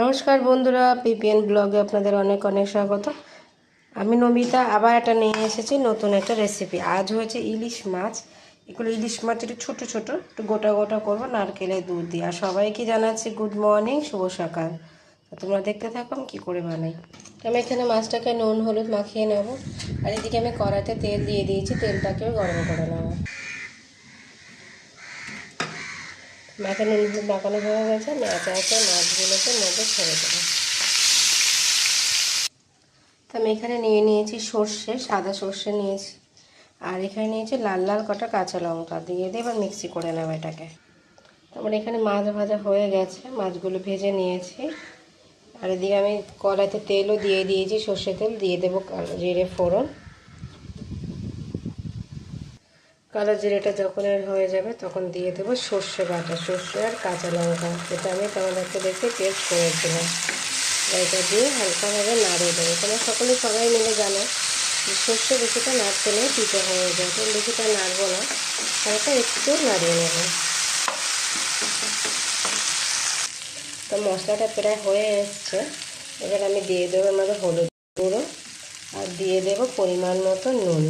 নমস্কার বন্ধুরা, পিপিএন ব্লগে আপনাদের অনেক অনেক স্বাগত। আমি নমিতা, আবার একটা নিয়ে এসেছি নতুন একটা রেসিপি আজ হয়েছে ইলিশ মাছ। এগুলো ইলিশ মাছ একটু ছোটো ছোটো, একটু গোটা গোটা করব, নারকেলের দুধ দিয়ে। আর সবাইকে জানাচ্ছি গুড মর্নিং শুভ সকাল। তোমরা দেখতে থাকো, আমি কী করে বানাই। আমি এখানে মাছটাকে নুন, হলুদ মাখিয়ে নেব। আর এদিকে আমি কড়াতে তেল দিয়ে দিয়েছি, তেলটাকেও গরম করে নেব। হলুদ মাখানো হয়ে গেছে একে একে মাছগুলোকে মধ্যে ছেড়ে দেবো। তো আমি এখানে নিয়ে নিয়েছি সর্ষে, সাদা সর্ষে নিয়েছি। আর এখানে নিয়েছি লাল লাল কটা কাঁচা লঙ্কা, দিয়ে দিয়ে এবার মিক্সি করে নেব এটাকে। তারপর এখানে মাছ ভাজা হয়ে গেছে, মাছগুলো ভেজে নিয়েছি। আর এদিকে আমি কড়াইতে তেলও দিয়ে দিয়েছি, সর্ষে তেল, দিয়ে দেবো জিরে ফোড়ন। কালো জিরেটা যখন এর হয়ে যাবে, তখন দিয়ে দেবো সর্ষে বাটা। সর্ষে আর কাঁচা লঙ্কা যেটা আমি তোমাদেরকে দেখে পেস্ট করেছিলাম এটা দিয়ে হালকাভাবে নাড়িয়ে দেবো। তোমরা সকলে সবাই মিলে জানো সর্ষে বেশিটা নাড়তে নেই পিঠে হয়ে যায়। তো বেশিটা নাড়বো না, হালকা একটু নাড়িয়ে নেব। তো মশলাটা প্রায় হয়ে এসছে। এবার আমি দিয়ে দেবো আমাদের হলুদ গুঁড়ো। আর দিয়ে দেবো পরিমাণ মতো নুন।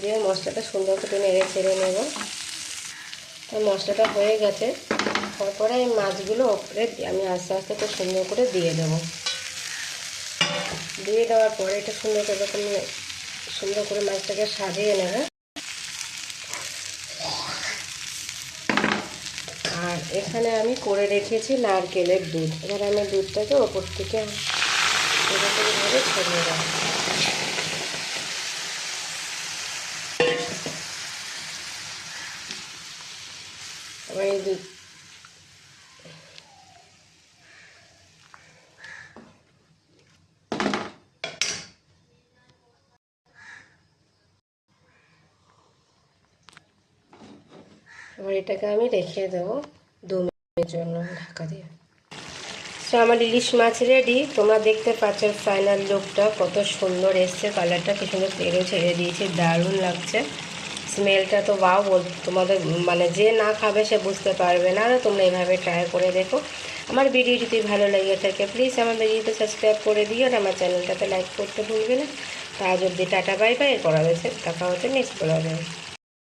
দিয়ে মশলাটা সুন্দর করে নেড়ে ছেড়ে নেব। মশলাটা হয়ে গেছে। তারপরে এই মাছগুলো ওপরে আমি আস্তে আস্তে খুব সুন্দর করে দিয়ে দেবো। দিয়ে দেওয়ার পরে এটা সুন্দর করে এরকম সুন্দর করে মাছটাকে সাজিয়ে নেবে। আর এখানে আমি করে রেখেছি নারকেলের দুধ। এবার আমি দুধটাকে ওপর থেকে এরকমভাবে ছড়িয়ে দেবো। এবার এই দুধ এবার এটাকে আমি রেখে দেবো দু মিনিটের জন্য ঢাকা দিয়ে। তো আমার ইলিশ মাছ রেডি তোমরা দেখতে পাচ্ছ ফাইনাল লুকটা কত সুন্দর এসছে। কালারটা কি সুন্দর তেলও ছেড়ে দিয়েছি, দারুণ লাগছে। স্মেলটা তো বাও বল তোমাদের মানে যে না খাবে সে বুঝতে পারবে না। আর তোমরা এভাবে ট্রাই করে দেখো। আমার ভিডিও যদি ভালো লেগে থাকে প্লিজ আমার ভিডিওতে সাবস্ক্রাইব করে দিও আর আমার চ্যানেলটাতে লাইক করতে ভুলবে না। তা যদি টাটা বাই বাই করা হয়েছে। দেখা হচ্ছে নেক্সট ব্লগে